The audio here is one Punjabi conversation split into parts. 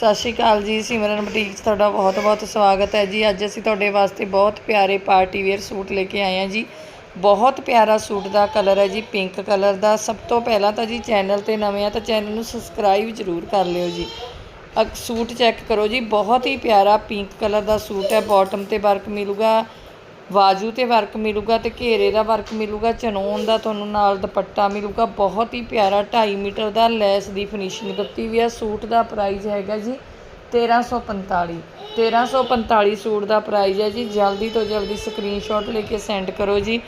ਸਤਿ ਸ਼੍ਰੀ ਅਕਾਲ ਜੀ, ਸਿਮਰਨ ਬੁਟੀਕ 'ਚ ਤੁਹਾਡਾ ਬਹੁਤ-ਬਹੁਤ ਸਵਾਗਤ ਹੈ ਜੀ। ਅੱਜ ਅਸੀਂ ਤੁਹਾਡੇ ਵਾਸਤੇ ਬਹੁਤ ਪਿਆਰੇ ਪਾਰਟੀ ਵੇਅਰ ਸੂਟ ਲੈ ਕੇ ਆਏ ਹਾਂ ਜੀ। ਬਹੁਤ ਪਿਆਰਾ ਸੂਟ ਦਾ ਕਲਰ ਹੈ ਜੀ, ਪਿੰਕ ਕਲਰ ਦਾ। ਸਭ ਤੋਂ ਪਹਿਲਾਂ ਤਾਂ ਜੀ ਚੈਨਲ ਤੇ ਨਵੇਂ ਆ ਤਾਂ ਚੈਨਲ ਨੂੰ ਸਬਸਕ੍ਰਾਈਬ ਜ਼ਰੂਰ ਕਰ ਲਿਓ ਜੀ। ਅਗ ਸੂਟ ਚੈੱਕ ਕਰੋ ਜੀ, ਬਹੁਤ ਹੀ ਪਿਆਰਾ ਪਿੰਕ ਕਲਰ ਦਾ ਸੂਟ ਹੈ। ਬਾਟਮ ਤੇ ਵਰਕ ਮਿਲੂਗਾ। ਬਾਜੂ ਤੇ ਵਰਕ ਮਿਲੂਗਾ ਤੇ ਘੇਰੇ ਦਾ ਵਰਕ ਮਿਲੂਗਾ ਚਨੋਨ ਦਾ ਤੁਹਾਨੂੰ ਨਾਲ ਦੁਪੱਟਾ ਮਿਲੂਗਾ, ਬਹੁਤ ਹੀ ਪਿਆਰਾ 2.5 ਮੀਟਰ ਦਾ ਲੈਸ ਦੀ ਫਿਨਿਸ਼ਿੰਗ ਦਿੱਤੀ ਵੀ ਹੈ ਸੂਟ ਦਾ ਪ੍ਰਾਈਸ ਹੈਗਾ ਜੀ 1345 1345 ਸੂਟ ਦਾ ਪ੍ਰਾਈਸ ਹੈ ਜੀ, ਜਲਦੀ ਤੋਂ ਜਲਦੀ ਸਕਰੀਨਸ਼ਾਟ ਲੈ ਕੇ ਸੈਂਡ ਕਰੋ ਜੀ।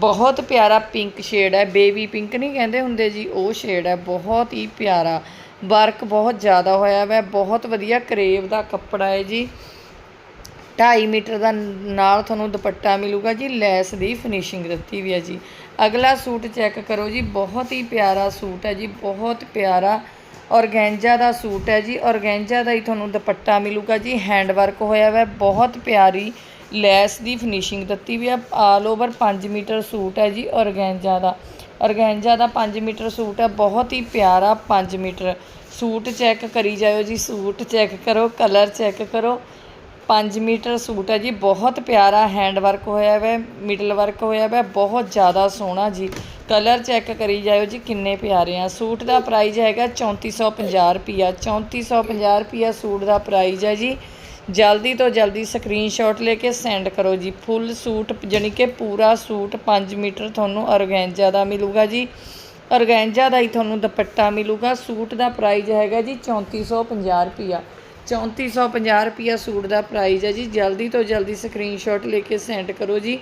ਬਹੁਤ ਪਿਆਰਾ ਪਿੰਕ ਸ਼ੇਡ ਹੈ ਬੇਬੀ ਪਿੰਕ ਨਹੀਂ ਕਹਿੰਦੇ ਹੁੰਦੇ ਜੀ, ਉਹ ਸ਼ੇਡ ਹੈ, ਬਹੁਤ ਹੀ ਪਿਆਰਾ। ਵਰਕ ਬਹੁਤ ਜ਼ਿਆਦਾ ਹੋਇਆ ਹੈ ਬਹੁਤ ਵਧੀਆ ਕਰੇਵ ਦਾ ਕੱਪੜਾ ਹੈ ਜੀ। 2.5 ਮੀਟਰ ਦਾ ਨਾਲ ਤੁਹਾਨੂੰ ਦੁਪੱਟਾ ਮਿਲੂਗਾ ਜੀ, ਲੈਸ ਦੀ ਫਿਨਿਸ਼ਿੰਗ ਦਿੱਤੀ ਵੀ ਹੈ ਜੀ। ਅਗਲਾ ਸੂਟ ਚੈੱਕ ਕਰੋ ਜੀ, ਬਹੁਤ ਹੀ ਪਿਆਰਾ ਸੂਟ ਹੈ ਜੀ, ਬਹੁਤ ਪਿਆਰਾ ਔਰਗੈਂਜਾ ਦਾ ਸੂਟ ਹੈ ਜੀ। ਔਰਗੈਂਜਾ ਦਾ ਹੀ ਤੁਹਾਨੂੰ ਦੁਪੱਟਾ ਮਿਲੂਗਾ ਜੀ ਹੈਂਡ ਵਰਕ ਹੋਇਆ ਹੋਇਆ ਬਹੁਤ ਪਿਆਰੀ ਲੈਸ ਦੀ ਫਿਨਿਸ਼ਿੰਗ ਦਿੱਤੀ ਵੀ ਹੈ ਆਲ ਓਵਰ 5 ਮੀਟਰ ਸੂਟ ਹੈ ਜੀ ਔਰਗੈਂਜਾ ਦਾ। ਔਰਗੈਂਜਾ ਦਾ 5 ਮੀਟਰ ਸੂਟ ਹੈ, ਬਹੁਤ ਹੀ ਪਿਆਰਾ 5 ਮੀਟਰ। ਸੂਟ ਚੈੱਕ ਕਰੀ ਜਾਇਓ ਜੀ, ਸੂਟ ਚੈੱਕ ਕਰੋ ਕਲਰ ਚੈੱਕ ਕਰੋ। 5 ਮੀਟਰ ਸੂਟ ਹੈ ਜੀ, ਬਹੁਤ ਪਿਆਰਾ ਹੈਂਡ ਵਰਕ ਹੋਇਆ ਹੋਇਆ ਮਿਡਲ ਵਰਕ ਹੋਇਆ ਹੋਇਆ ਬਹੁਤ ਜ਼ਿਆਦਾ ਸੋਹਣਾ ਜੀ। ਕਲਰ ਚੈੱਕ ਕਰੀ ਜਾਇਓ ਜੀ, ਕਿੰਨੇ ਪਿਆਰੇ ਆ। ਸੂਟ ਦਾ ਪ੍ਰਾਈਸ ਹੈਗਾ 3450 ਰੁਪਿਆ 3450 ਰੁਪਿਆ ਸੂਟ ਦਾ ਪ੍ਰਾਈਸ ਹੈ ਜੀ। ਜਲਦੀ ਤੋਂ ਜਲਦੀ ਸਕਰੀਨਸ਼ਾਟ ਲੈ ਕੇ ਸੈਂਡ ਕਰੋ ਜੀ। ਫੁੱਲ ਸੂਟ, ਜਾਣੀ ਕਿ ਪੂਰਾ ਸੂਟ 5 ਮੀਟਰ ਤੁਹਾਨੂੰ ਔਰਗੈਂਜਾ ਦਾ ਮਿਲੂਗਾ ਜੀ। ਔਰਗੈਂਜਾ ਦਾ ਹੀ ਤੁਹਾਨੂੰ ਦੁਪੱਟਾ ਮਿਲੂਗਾ। ਸੂਟ ਦਾ ਪ੍ਰਾਈਸ ਹੈਗਾ ਜੀ 3450 ਰੁਪਿਆ 3450 ਰੁਪਿਆ ਸੂਟ ਦਾ ਪ੍ਰਾਈਜ਼ ਹੈ ਜੀ। ਜਲਦੀ ਤੋਂ ਜਲਦੀ ਸਕਰੀਨਸ਼ਾਟ ਲੈ ਕੇ ਸੈਂਡ ਕਰੋ ਜੀ।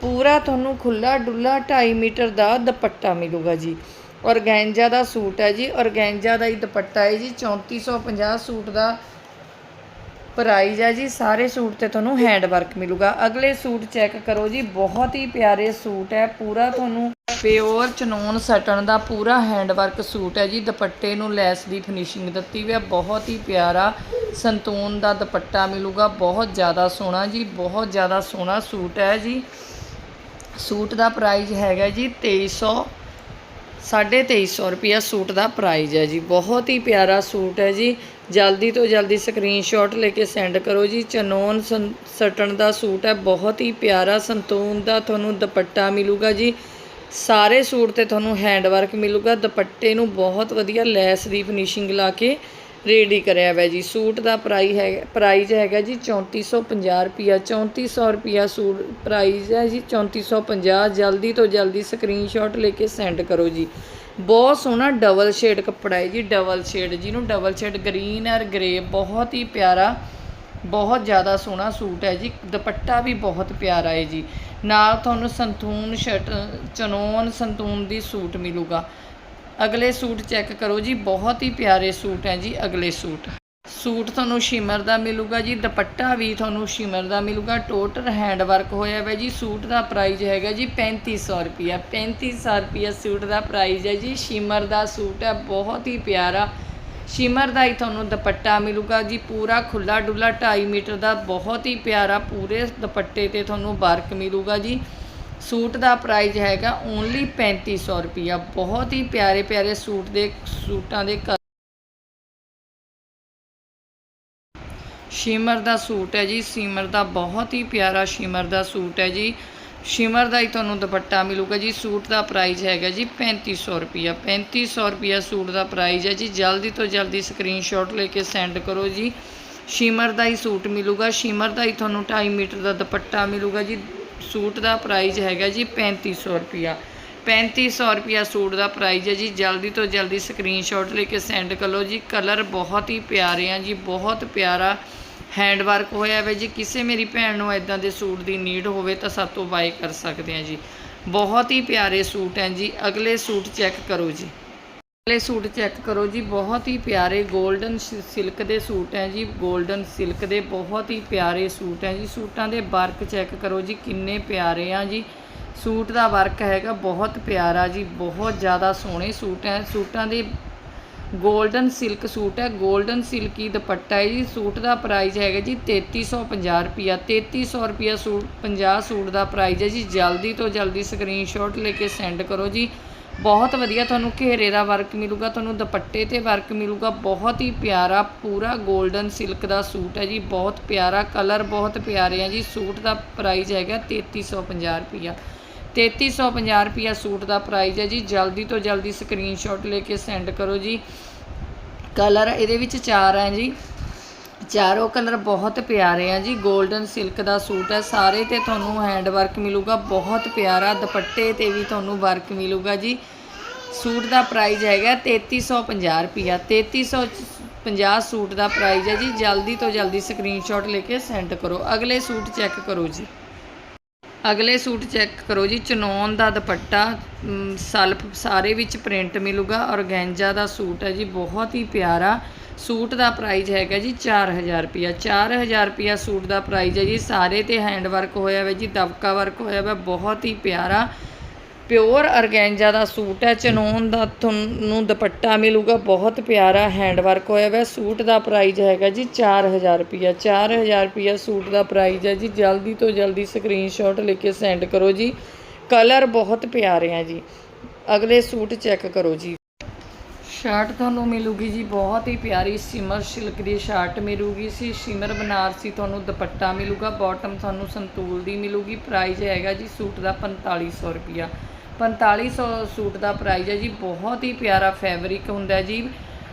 ਪੂਰਾ ਤੁਹਾਨੂੰ ਖੁੱਲਾ ਡੁੱਲਾ 2.5 ਮੀਟਰ ਦਾ ਦੁਪੱਟਾ ਮਿਲੂਗਾ ਜੀ। ਔਰਗੈਂਜਾ ਦਾ ਸੂਟ ਹੈ ਜੀ। ਔਰਗੈਂਜਾ ਦਾ ਹੀ ਦੁਪੱਟਾ ਹੈ ਜੀ। 3450 ਸੂਟ ਦਾ ਪ੍ਰਾਈਜ਼ ਹੈ ਜੀ। ਸਾਰੇ ਸੂਟ ਤੇ ਤੁਹਾਨੂੰ ਹੈਂਡ ਵਰਕ ਮਿਲੂਗਾ। ਅਗਲੇ ਸੂਟ ਚੈੱਕ ਕਰੋ ਜੀ। ਬਹੁਤ ਹੀ ਪਿਆਰੇ ਸੂਟ ਹੈ। ਪੂਰਾ ਤੁਹਾਨੂੰ ਪਿਓਰ ਚਨੋਨ ਸਟਨ ਦਾ ਪੂਰਾ ਹੈਂਡ ਵਰਕ ਸੂਟ ਹੈ ਜੀ। ਦੁਪੱਟੇ ਨੂੰ ਲੈਸ ਦੀ ਫਿਨਿਸ਼ਿੰਗ ਦਿੱਤੀ ਹੋਈ ਹੈ। ਬਹੁਤ ਹੀ ਪਿਆਰਾ ਸੰਤੂਨ ਦਾ ਦੁਪੱਟਾ ਮਿਲੂਗਾ। ਬਹੁਤ ਜ਼ਿਆਦਾ ਸੋਹਣਾ ਜੀ, ਬਹੁਤ ਜ਼ਿਆਦਾ ਸੋਹਣਾ ਸੂਟ ਹੈ ਜੀ। ਸੂਟ ਦਾ ਪ੍ਰਾਈਸ ਹੈਗਾ ਜੀ 2300 2350 ਰੁਪਿਆ ਸੂਟ ਦਾ ਪ੍ਰਾਈਸ ਹੈ ਜੀ। ਬਹੁਤ ਹੀ ਪਿਆਰਾ ਸੂਟ ਹੈ ਜੀ। ਜਲਦੀ ਤੋਂ ਜਲਦੀ ਸਕਰੀਨਸ਼ਾਟ ਲੈ ਕੇ ਸੈਂਡ ਕਰੋ ਜੀ। ਚਨੋਨ ਸੰ- ਸਟਨ ਦਾ ਸੂਟ ਹੈ। ਬਹੁਤ ਹੀ ਪਿਆਰਾ ਸੰਤੂਨ ਦਾ ਤੁਹਾਨੂੰ ਦੁਪੱਟਾ ਮਿਲੂਗਾ ਜੀ। ਸਾਰੇ ਸੂਟ ਤੇ ਤੁਹਾਨੂੰ ਹੈਂਡ ਵਰਕ ਮਿਲੂਗਾ। ਦੁਪੱਟੇ ਨੂੰ ਬਹੁਤ ਵਧੀਆ ਲੈਸ ਦੀ ਫਿਨਿਸ਼ਿੰਗ ਲਾ ਕੇ ਰੈਡੀ ਕਰਿਆ ਹੋਇਆ ਜੀ। ਸੂਟ ਦਾ ਪ੍ਰਾਈਸ ਹੈ ਪ੍ਰਾਈਸ ਹੈਗਾ ਜੀ 3450 ਰੁਪਿਆ 3400 ਰੁਪਿਆ ਸੂਟ ਪ੍ਰਾਈਸ ਹੈ ਜੀ 3450 ਜਲਦੀ ਤੋਂ ਜਲਦੀ ਸਕਰੀਨਸ਼ਾਟ ਲੈ ਕੇ ਸੈਂਡ ਕਰੋ ਜੀ। ਬਹੁਤ ਸੋਹਣਾ ਡਬਲ ਸ਼ੇਡ ਕੱਪੜਾ ਹੈ ਜੀ, ਡਬਲ ਸ਼ੇਡ। ਜਿਹਨੂੰ ਡਬਲ ਸ਼ੇਡ ਗ੍ਰੀਨ ਔਰ ਗ੍ਰੇ ਬਹੁਤ ਹੀ ਪਿਆਰਾ, ਬਹੁਤ ਜ਼ਿਆਦਾ ਸੋਹਣਾ ਸੂਟ ਹੈ ਜੀ। ਦੁਪੱਟਾ ਵੀ ਬਹੁਤ ਪਿਆਰਾ ਹੈ ਜੀ। ਨਾਲ ਤੁਹਾਨੂੰ ਸੰਤੂਨ ਸ਼ਰਟ, ਚਨੋਨ ਸੰਤੂਨ ਦੀ ਸੂਟ ਮਿਲੂਗਾ। ਅਗਲੇ ਸੂਟ ਚੈੱਕ ਕਰੋ ਜੀ, ਬਹੁਤ ਹੀ ਪਿਆਰੇ ਸੂਟ ਹੈ ਜੀ ਅਗਲੇ ਸੂਟ। ਸੂਟ ਤੁਹਾਨੂੰ ਸ਼ਿਮਰ ਦਾ ਮਿਲੂਗਾ ਜੀ, ਦੁਪੱਟਾ ਵੀ ਤੁਹਾਨੂੰ ਸ਼ਿਮਰ ਦਾ ਮਿਲੂਗਾ, ਟੋਟਲ ਹੈਂਡ ਵਰਕ ਹੋਇਆ ਹੋਇਆ ਜੀ, ਸੂਟ ਦਾ ਪ੍ਰਾਈਸ ਹੈਗਾ ਜੀ 3500 ਰੁਪਿਆ 3500 ਰੁਪਿਆ ਸੂਟ ਦਾ ਪ੍ਰਾਈਸ ਹੈ ਜੀ, ਸ਼ਿਮਰ ਦਾ ਸੂਟ ਹੈ, ਬਹੁਤ ਹੀ ਪਿਆਰਾ। ਸ਼ਿਮਰ ਦਾ ਹੀ ਤੁਹਾਨੂੰ ਦੁਪੱਟਾ ਮਿਲੂਗਾ ਜੀ, ਪੂਰਾ ਖੁੱਲਾ ਡੁੱਲਾ 2.5 ਮੀਟਰ ਦਾ, ਬਹੁਤ ਹੀ ਪਿਆਰਾ, ਪੂਰੇ ਦੁਪੱਟੇ ਤੇ ਤੁਹਾਨੂੰ ਵਰਕ ਮਿਲੂਗਾ ਜੀ। ਸੂਟ ਦਾ ਪ੍ਰਾਈਸ ਹੈਗਾ ਓਨਲੀ 3500 ਰੁਪਿਆ ਬਹੁਤ ਹੀ ਪਿਆਰੇ ਪਿਆਰੇ ਸੂਟ ਦੇ, ਸੂਟਾਂ ਦੇ ਕ- ਸ਼ਿਮਰ ਦਾ ਸੂਟ ਹੈ ਜੀ। ਸ਼ਿਮਰ ਦਾ ਬਹੁਤ ਹੀ ਪਿਆਰਾ ਸ਼ਿਮਰ ਦਾ ਸੂਟ ਹੈ ਜੀ। ਸ਼ਿਮਰ ਦਾ ਹੀ ਤੁਹਾਨੂੰ ਦੁਪੱਟਾ ਮਿਲੂਗਾ ਜੀ। ਸੂਟ ਦਾ ਪ੍ਰਾਈਸ ਹੈਗਾ ਜੀ 3500 ਰੁਪਿਆ 3500 ਰੁਪਿਆ ਸੂਟ ਦਾ ਪ੍ਰਾਈਸ ਹੈ ਜੀ। ਜਲਦੀ ਤੋਂ ਜਲਦੀ ਸਕਰੀਨਸ਼ਾਟ ਲੈ ਕੇ ਸੈਂਡ ਕਰੋ ਜੀ। ਸ਼ਿਮਰ ਦਾ ਹੀ ਸੂਟ ਮਿਲੂਗਾ। ਸ਼ਿਮਰ ਦਾ ਹੀ ਤੁਹਾਨੂੰ 2.5 ਮੀਟਰ ਦਾ ਦੁਪੱਟਾ ਮਿਲੂਗਾ ਜੀ। ਸੂਟ ਦਾ ਪ੍ਰਾਈਸ ਹੈਗਾ ਜੀ 3500 ਰੁਪਿਆ 3500 ਰੁਪਿਆ ਸੂਟ ਦਾ ਪ੍ਰਾਈਸ ਹੈ ਜੀ। ਜਲਦੀ ਤੋਂ ਜਲਦੀ ਸਕਰੀਨਸ਼ਾਟ ਲੈ ਕੇ ਸੈਂਡ ਕਰ ਲਓ ਜੀ। ਕਲਰ ਬਹੁਤ ਹੀ ਪਿਆਰੇ ਆ ਜੀ। ਬਹੁਤ ਪਿਆਰਾ ਹੈਂਡ ਵਰਕ ਹੋਇਆ ਹੈ ਜੀ। ਕਿਸੇ ਮੇਰੀ ਭੈਣ ਨੂੰ ਇਦਾਂ ਦੇ ਸੂਟ ਦੀ ਨੀਡ ਹੋਵੇ ਤਾਂ ਸਾਤੋਂ ਬਾਏ ਕਰ ਸਕਦੇ ਆ ਜੀ। ਬਹੁਤ ਹੀ ਪਿਆਰੇ ਸੂਟ ਹੈ ਜੀ। ਅਗਲੇ ਸੂਟ ਚੈੱਕ ਕਰੋ ਜੀ। ਅਗਲੇ ਸੂਟ ਚੈੱਕ ਕਰੋ ਜੀ, ਬਹੁਤ ਹੀ ਪਿਆਰੇ 골ਡਨ ਸਿਲਕ ਦੇ ਸੂਟ ਹੈ ਜੀ 골ਡਨ ਸਿਲਕ ਦੇ ਬਹੁਤ ਹੀ ਪਿਆਰੇ ਸੂਟ ਹੈ ਜੀ। ਸੂਟਾਂ ਦੇ ਵਰਕ ਚੈੱਕ ਕਰੋ ਜੀ, ਕਿੰਨੇ ਪਿਆਰੇ ਆ ਜੀ। ਸੂਟ ਦਾ ਵਰਕ ਹੈਗਾ ਬਹੁਤ ਪਿਆਰਾ ਜੀ, ਬਹੁਤ ਜ਼ਿਆਦਾ ਸੋਹਣੇ ਸੂਟ ਹੈ। ਸੂਟਾਂ ਦੇ 골ਡਨ ਸਿਲਕ ਸੂਟ ਹੈ 골ਡਨ ਸਿਲਕੀ ਦੁਪੱਟਾ ਹੈ ਜੀ। ਸੂਟ ਦਾ ਪ੍ਰਾਈਸ ਹੈਗਾ ਜੀ 3350 ਰੁਪਿਆ 3300 ਰੁਪਿਆ ਸੂਟ 50 ਸੂਟ ਦਾ ਪ੍ਰਾਈਸ ਹੈ ਜੀ। ਜਲਦੀ ਤੋਂ ਜਲਦੀ ਸਕਰੀਨਸ਼ਾਟ ਲੈ ਕੇ ਸੈਂਡ ਕਰੋ ਜੀ। ਬਹੁਤ ਵਧੀਆ ਤੁਹਾਨੂੰ ਘੇਰੇ ਦਾ ਵਰਕ ਮਿਲੂਗਾ, ਤੁਹਾਨੂੰ ਦੁਪੱਟੇ ਤੇ ਵਰਕ ਮਿਲੂਗਾ, ਬਹੁਤ ਹੀ ਪਿਆਰਾ, ਪੂਰਾ 골ਡਨ ਸਿਲਕ ਦਾ ਸੂਟ ਹੈ ਜੀ, ਬਹੁਤ ਪਿਆਰਾ ਕਲਰ ਬਹੁਤ ਪਿਆਰੇ ਆ ਜੀ, ਸੂਟ ਦਾ ਪ੍ਰਾਈਸ ਹੈਗਾ 3350 ਰੁਪਿਆ 3350 ਰੁਪਿਆ ਸੂਟ ਦਾ ਪ੍ਰਾਈਸ ਹੈ ਜੀ, ਜਲਦੀ ਤੋਂ ਜਲਦੀ ਸਕਰੀਨਸ਼ਾਟ ਲੈ ਕੇ ਸੈਂਡ ਕਰੋ ਜੀ। ਕਲਰ ਇਹਦੇ ਵਿੱਚ ਚਾਰ ਹੈ ਜੀ। ਚਾਰੋਂ ਕਲਰ ਬਹੁਤ ਪਿਆਰੇ ਆ ਜੀ। 골ਡਨ ਸਿਲਕ ਦਾ ਸੂਟ ਹੈ। ਸਾਰੇ ਤੇ ਤੁਹਾਨੂੰ ਹੈਂਡ ਵਰਕ ਮਿਲੂਗਾ। ਬਹੁਤ ਪਿਆਰਾ ਦੁਪੱਟੇ ਤੇ ਵੀ ਤੁਹਾਨੂੰ ਵਰਕ ਮਿਲੂਗਾ ਜੀ। ਸੂਟ ਦਾ ਪ੍ਰਾਈਸ ਹੈਗਾ 3350 ਰੁਪਿਆ 3350 ਸੂਟ ਦਾ ਪ੍ਰਾਈਸ ਹੈ ਜੀ। ਜਲਦੀ ਤੋਂ ਜਲਦੀ ਸਕਰੀਨਸ਼ਾਟ ਲੈ ਕੇ ਸੈਂਡ ਕਰੋ। ਅਗਲੇ ਸੂਟ ਚੈੱਕ ਕਰੋ ਜੀ। ਅਗਲੇ ਸੂਟ ਚੈੱਕ ਕਰੋ ਜੀ। ਚਨੌਨ ਦਾ ਦੁਪੱਟਾ ਸਲਫ, ਸਾਰੇ ਵਿੱਚ ਪ੍ਰਿੰਟ ਮਿਲੂਗਾ। ਔਰਗੈਂਜਾ ਦਾ ਸੂਟ ਹੈ ਜੀ। ਬਹੁਤ ਹੀ ਪਿਆਰਾ। ਸੂਟ ਦਾ ਪ੍ਰਾਈਸ ਹੈਗਾ ਜੀ 4000 ਰੁਪਿਆ 4000 ਰੁਪਿਆ ਸੂਟ ਦਾ ਪ੍ਰਾਈਸ ਹੈ ਜੀ। ਸਾਰੇ ਤੇ ਹੈਂਡ ਵਰਕ ਹੋਇਆ ਹੋਇਆ ਜੀ, ਦਬਕਾ ਵਰਕ ਹੋਇਆ ਹੋਇਆ ਬਹੁਤ ਹੀ ਪਿਆਰਾ ਪਿਓਰ ਅਰਗੈਂਜਾ ਦਾ ਸੂਟ ਹੈ। ਚਨੋਨ ਦਾ ਤੁਹਾਨੂੰ ਦੁਪੱਟਾ ਮਿਲੂਗਾ, ਬਹੁਤ ਪਿਆਰਾ ਹੈਂਡ ਵਰਕ ਹੋਇਆ ਹੋਇਆ ਸੂਟ ਦਾ ਪ੍ਰਾਈਸ ਹੈਗਾ ਜੀ 4000 ਰੁਪਿਆ 4000 ਰੁਪਿਆ ਸੂਟ ਦਾ ਪ੍ਰਾਈਸ ਹੈ ਜੀ। ਜਲਦੀ ਤੋਂ ਜਲਦੀ ਸਕਰੀਨਸ਼ਾਟ ਲੈ ਕੇ ਸੈਂਡ ਕਰੋ ਜੀ। ਕਲਰ ਬਹੁਤ ਪਿਆਰੇ ਆ ਜੀ। ਅਗਲੇ ਸੂਟ ਚੈੱਕ ਕਰੋ ਜੀ। ਸ਼ਰਟ ਤੁਹਾਨੂੰ ਮਿਲੂਗੀ ਜੀ, ਬਹੁਤ ਹੀ ਪਿਆਰੀ ਸਿਮਰ ਸਿਲਕ ਦੀ ਸ਼ਰਟ ਮਿਲੂਗੀ ਸੀ। ਸਿਮਰ ਬਨਾਰਸੀ ਤੁਹਾਨੂੰ ਦੁਪੱਟਾ ਮਿਲੂਗਾ ਬਾਟਮ ਤੁਹਾਨੂੰ ਸੰਤੂਲ ਦੀ ਮਿਲੂਗੀ। ਪ੍ਰਾਈਸ ਹੈਗਾ ਜੀ ਸੂਟ ਦਾ 4500 ਰੁਪਿਆ 4500 ਸੂਟ ਦਾ ਪ੍ਰਾਈਸ ਹੈ ਜੀ, ਬਹੁਤ ਹੀ ਪਿਆਰਾ ਫੈਬਰਿਕ ਹੁੰਦਾ ਜੀ।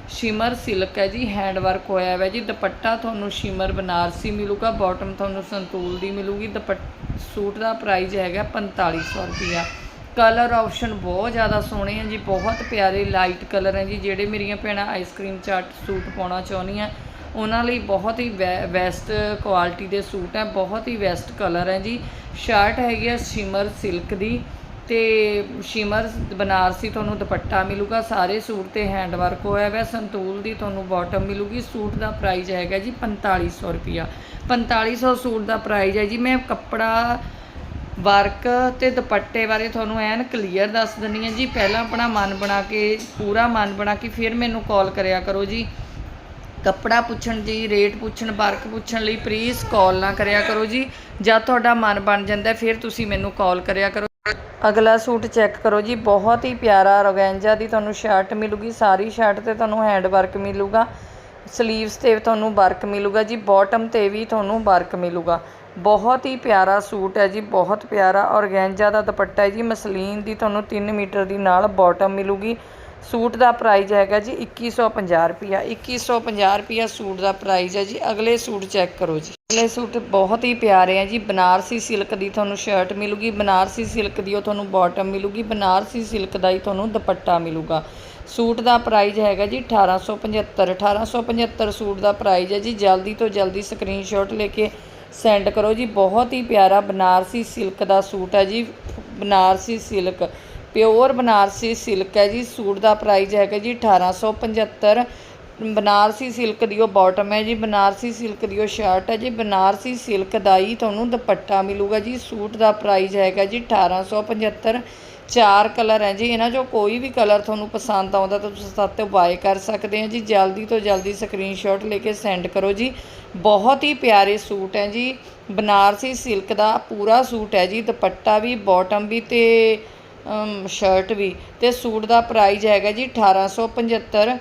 ਸ਼ਿਮਰ ਸਿਲਕ ਹੈ ਜੀ ਹੈਂਡ ਵਰਕ ਹੋਇਆ ਹੋਇਆ ਜੀ। ਦੁਪੱਟਾ ਤੁਹਾਨੂੰ ਸ਼ਿਮਰ ਬਨਾਰਸੀ ਮਿਲੂਗਾ ਬਾਟਮ ਤੁਹਾਨੂੰ ਸੰਤੂਲ ਦੀ ਮਿਲੂਗੀ। ਦੁਪੱਟ ਸੂਟ ਦਾ ਪ੍ਰਾਈਸ ਹੈਗਾ 4500 ਰੁਪਿਆ ਕਲਰ ਆਪਸ਼ਨ ਬਹੁਤ ਜ਼ਿਆਦਾ ਸੋਹਣੇ ਆ ਜੀ, ਬਹੁਤ ਪਿਆਰੇ ਲਾਈਟ ਕਲਰ ਹੈ ਜੀ, ਜਿਹੜੇ ਮੇਰੀਆਂ ਭੈਣਾਂ ਆਈਸਕ੍ਰੀਮ ਚਾਟ ਸੂਟ ਪਾਉਣਾ ਚਾਹੁੰਦੀਆਂ, ਉਹਨਾਂ ਲਈ ਬਹੁਤ ਹੀ ਬੈਸਟ ਕੁਆਲਿਟੀ ਦੇ ਸੂਟ ਹੈ ਬਹੁਤ ਹੀ ਬੈਸਟ ਕਲਰ ਹੈ ਜੀ। ਸ਼ਰਟ ਹੈਗੀ ਆ ਸ਼ਿਮਰ ਸਿਲਕ ਦੀ ਤੇ ਸ਼ਿਮਰ ਬਨਾਰਸੀ ਤੁਹਾਨੂੰ ਦੁਪੱਟਾ ਮਿਲੂਗਾ, ਸਾਰੇ ਸੂਟ ਤੇ ਹੈਂਡ ਵਰਕ ਹੋਇਆ ਹੋਇਆ ਸੰਤੂਲ ਦੀ ਤੁਹਾਨੂੰ ਬਾਟਮ ਮਿਲੂਗੀ, ਸੂਟ ਦਾ ਪ੍ਰਾਈਸ ਹੈਗਾ ਜੀ 4500 ਰੁਪਿਆ 4500 ਸੂਟ ਦਾ ਪ੍ਰਾਈਸ ਹੈ ਜੀ, ਮੈਂ ਕੱਪੜਾ ਵਰਕ ਤੇ ਦੁਪੱਟੇ ਬਾਰੇ ਤੁਹਾਨੂੰ ਐਨ ਕਲੀਅਰ ਦੱਸ ਦਿੰਨੀ ਆ ਜੀ। ਪਹਿਲਾਂ ਆਪਣਾ ਮਨ ਬਣਾ ਕੇ, ਪੂਰਾ ਮਨ ਬਣਾ ਕੇ ਫਿਰ ਮੈਨੂੰ ਕਾਲ ਕਰਿਆ ਕਰੋ ਜੀ। ਕੱਪੜਾ ਪੁੱਛਣ ਜੀ ਰੇਟ ਪੁੱਛਣ, ਵਰਕ ਪੁੱਛਣ ਲਈ ਪਲੀਜ਼ ਕਾਲ ਨਾ ਕਰਿਆ ਕਰੋ ਜੀ। ਜਦ ਤੁਹਾਡਾ ਮਨ ਬਣ ਜਾਂਦਾ, ਫਿਰ ਤੁਸੀਂ ਮੈਨੂੰ ਕਾਲ ਕਰਿਆ ਕਰੋ। ਅਗਲਾ ਸੂਟ ਚੈੱਕ ਕਰੋ ਜੀ। ਬਹੁਤ ਹੀ ਪਿਆਰਾ ਰੋਗੈਂਜਾ ਦੀ ਤੁਹਾਨੂੰ ਸ਼ਰਟ ਮਿਲੂਗੀ। ਸਾਰੀ ਸ਼ਰਟ ਤੇ ਤੁਹਾਨੂੰ ਹੈਂਡ ਵਰਕ ਮਿਲੂਗਾ। ਸਲੀਵਸ ਤੇ ਤੁਹਾਨੂੰ ਵਰਕ ਮਿਲੂਗਾ ਜੀ। ਬਾਟਮ ਤੇ ਵੀ ਤੁਹਾਨੂੰ ਵਰਕ ਮਿਲੂਗਾ। ਬਹੁਤ ਹੀ ਪਿਆਰਾ ਸੂਟ ਹੈ ਜੀ, ਬਹੁਤ ਪਿਆਰਾ ਔਰਗੈਂਜਾ ਦਾ ਦੁਪੱਟਾ ਹੈ ਜੀ, ਮਸਲੀਨ ਦੀ ਤੁਹਾਨੂੰ 3 ਮੀਟਰ ਦੀ ਨਾਲ ਬਾਟਮ ਮਿਲੂਗੀ। ਸੂਟ ਦਾ ਪ੍ਰਾਈਜ਼ ਹੈਗਾ ਜੀ 2150 ਰੁਪਿਆ 2150 ਰੁਪਿਆ ਸੂਟ ਦਾ ਪ੍ਰਾਈਜ਼ ਹੈ ਜੀ। ਅਗਲੇ ਸੂਟ ਚੈੱਕ ਕਰੋ ਜੀ। ਅਗਲੇ ਸੂਟ ਬਹੁਤ ਹੀ ਪਿਆਰੇ ਆ ਜੀ, ਬਨਾਰਸੀ ਸਿਲਕ ਦੀ ਤੁਹਾਨੂੰ ਸ਼ਰਟ ਮਿਲੂਗੀ, ਬਨਾਰਸੀ ਸਿਲਕ ਦੀ ਉਹ ਤੁਹਾਨੂੰ ਬਾਟਮ ਮਿਲੂਗੀ, ਬਨਾਰਸੀ ਸਿਲਕ ਦਾ ਹੀ ਤੁਹਾਨੂੰ ਦੁਪੱਟਾ ਮਿਲੂਗਾ। ਸੂਟ ਦਾ ਪ੍ਰਾਈਜ਼ ਹੈਗਾ ਜੀ 1875 1875 ਸੂਟ ਦਾ ਪ੍ਰਾਈਜ਼ ਹੈ ਜੀ। ਜਲਦੀ ਤੋਂ ਜਲਦੀ ਸਕਰੀਨਸ਼ਾਟ ਲੈ ਕੇ ਸੈਂਡ ਕਰੋ ਜੀ, ਬਹੁਤ ਹੀ ਪਿਆਰਾ ਬਨਾਰਸੀ ਸਿਲਕ ਦਾ ਸੂਟ ਹੈ ਜੀ, Banarasi silk pure Banarasi silk ਹੈ ਜੀ, ਸੂਟ ਦਾ ਪ੍ਰਾਈਸ ਹੈਗਾ ਜੀ 1875 ਬਨਾਰਸੀ ਸਿਲਕ ਦੀ ਉਹ ਬਾਟਮ ਹੈ ਜੀ, ਬਨਾਰਸੀ ਸਿਲਕ ਦੀ ਉਹ ਸ਼ਰਟ ਹੈ ਜੀ, ਬਨਾਰਸੀ ਸਿਲਕ ਦਾ ਹੀ ਤੁਹਾਨੂੰ ਦੁਪੱਟਾ ਮਿਲੂਗਾ ਜੀ, ਸੂਟ ਦਾ ਪ੍ਰਾਈਸ ਹੈਗਾ ਜੀ 1875 ਚਾਰ ਕਲਰ ਹੈ ਜੀ, ਇਹਨਾਂ ਚੋਂ ਕੋਈ ਵੀ ਕਲਰ ਤੁਹਾਨੂੰ ਪਸੰਦ ਆਉਂਦਾ ਤਾਂ ਤੁਸੀਂ ਤੋਂ ਬਾਏ ਕਰ ਸਕਦੇ ਹੋ ਜੀ। ਜਲਦੀ ਤੋਂ ਜਲਦੀ ਸਕਰੀਨਸ਼ਾਟ ਲੈ ਕੇ ਸੈਂਡ ਕਰੋ ਜੀ। ਬਹੁਤ ਹੀ ਪਿਆਰੇ ਸੂਟ ਹੈ ਜੀ। ਬਨਾਰਸੀ ਸਿਲਕ ਦਾ ਪੂਰਾ ਸੂਟ ਹੈ ਜੀ। ਦੁਪੱਟਾ ਵੀ ਬਾਟਮ ਵੀ ਤੇ ਸ਼ਰਟ ਵੀ। ਤੇ ਸੂਟ ਦਾ ਪ੍ਰਾਈਸ ਹੈਗਾ ਜੀ 1875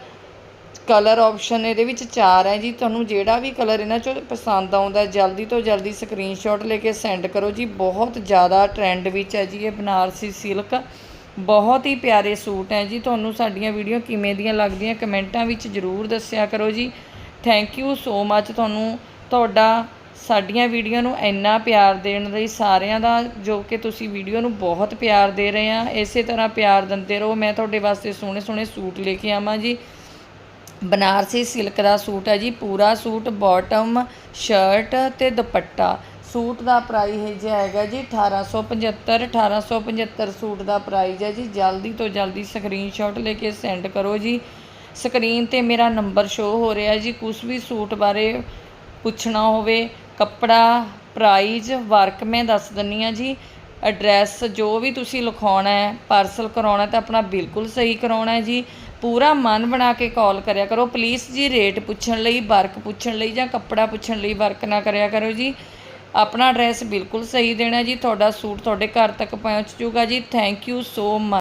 ਕਲਰ ਆਪਸ਼ਨ ਇਹਦੇ ਵਿੱਚ ਚਾਰ ਹੈ ਜੀ। ਤੁਹਾਨੂੰ ਜਿਹੜਾ ਵੀ ਕਲਰ ਇਹਨਾਂ ਚੋਂ ਪਸੰਦ ਆਉਂਦਾ, ਜਲਦੀ ਤੋਂ ਜਲਦੀ ਸਕਰੀਨਸ਼ਾਟ ਲੈ ਕੇ ਸੈਂਡ ਕਰੋ ਜੀ। ਬਹੁਤ ਜ਼ਿਆਦਾ ਟ੍ਰੈਂਡ ਵਿੱਚ ਹੈ ਜੀ ਇਹ ਬਨਾਰਸੀ ਸਿਲਕ। ਬਹੁਤ ਹੀ ਪਿਆਰੇ ਸੂਟ ਹੈ ਜੀ। ਤੁਹਾਨੂੰ ਸਾਡੀਆਂ ਵੀਡੀਓ ਕਿਵੇਂ ਦੀਆਂ ਲੱਗਦੀਆਂ ਕਮੈਂਟਾਂ ਵਿੱਚ ਜ਼ਰੂਰ ਦੱਸਿਆ ਕਰੋ ਜੀ। ਥੈਂਕ ਯੂ ਸੋ ਮੱਚ ਤੁਹਾਨੂੰ। ਤੁਹਾਡਾ ਸਾਡੀਆਂ ਵੀਡੀਓ ਨੂੰ ਇੰਨਾ ਪਿਆਰ ਦੇਣ ਲਈ ਸਾਰਿਆਂ ਦਾ, ਜੋ ਕਿ ਤੁਸੀਂ ਵੀਡੀਓ ਨੂੰ ਬਹੁਤ ਪਿਆਰ ਦੇ ਰਹੇ ਆ। ਇਸੇ ਤਰ੍ਹਾਂ ਪਿਆਰ ਦਿੰਦੇ ਰਹੋ। ਮੈਂ ਤੁਹਾਡੇ ਵਾਸਤੇ ਸੋਹਣੇ ਸੋਹਣੇ ਸੂਟ ਲੈ ਕੇ ਆਵਾਂ ਜੀ। ਬਨਾਰਸੀ ਸਿਲਕ ਦਾ ਸੂਟ ਹੈ ਜੀ, ਪੂਰਾ ਸੂਟ ਬੋਟਮ ਸ਼ਰਟ ਤੇ ਦੁਪੱਟਾ। ਸੂਟ ਦਾ ਪ੍ਰਾਈਸ ਹੈਗਾ ਜੀ 1875 1875 ਸੂਟ ਦਾ ਪ੍ਰਾਈਸ ਹੈ ਜੀ। ਜਲਦੀ ਤੋਂ ਜਲਦੀ ਸਕਰੀਨਸ਼ਾਟ ਲੈ ਕੇ ਸੈਂਡ ਕਰੋ ਜੀ। ਸਕਰੀਨ ਤੇ ਮੇਰਾ ਨੰਬਰ ਸ਼ੋ ਹੋ ਰਿਹਾ ਜੀ। ਕੁਝ ਵੀ ਸੂਟ ਬਾਰੇ ਪੁੱਛਣਾ ਹੋਵੇ, ਕੱਪੜਾ ਪ੍ਰਾਈਜ਼ ਵਰਕ ਮੈਂ ਦੱਸ ਦਿੰਨੀ ਆ ਜੀ। ਐਡਰੈਸ ਜੋ ਵੀ ਤੁਸੀਂ ਲਿਖਾਉਣਾ ਹੈ ਪਾਰਸਲ ਕਰਾਉਣਾ ਤਾਂ ਆਪਣਾ ਬਿਲਕੁਲ ਸਹੀ ਕਰਾਉਣਾ ਹੈ ਜੀ। ਪੂਰਾ ਮਨ ਬਣਾ ਕੇ ਕਾਲ ਕਰਿਆ ਕਰੋ। ਪਲੀਜ਼ ਜੀ ਰੇਟ ਪੁੱਛਣ ਲਈ ਵਰਕ ਪੁੱਛਣ ਲਈ ਜਾਂ ਕੱਪੜਾ ਪੁੱਛਣ ਲਈ ਵਰਕ ਨਾ ਕਰਿਆ ਕਰੋ ਜੀ। ਆਪਣਾ ਐਡਰੈਸ ਬਿਲਕੁਲ ਸਹੀ ਦੇਣਾ ਜੀ, ਤੁਹਾਡਾ ਸੂਟ ਤੁਹਾਡੇ ਘਰ ਤੱਕ ਪਹੁੰਚ ਜੂਗਾ ਜੀ। Thank you so much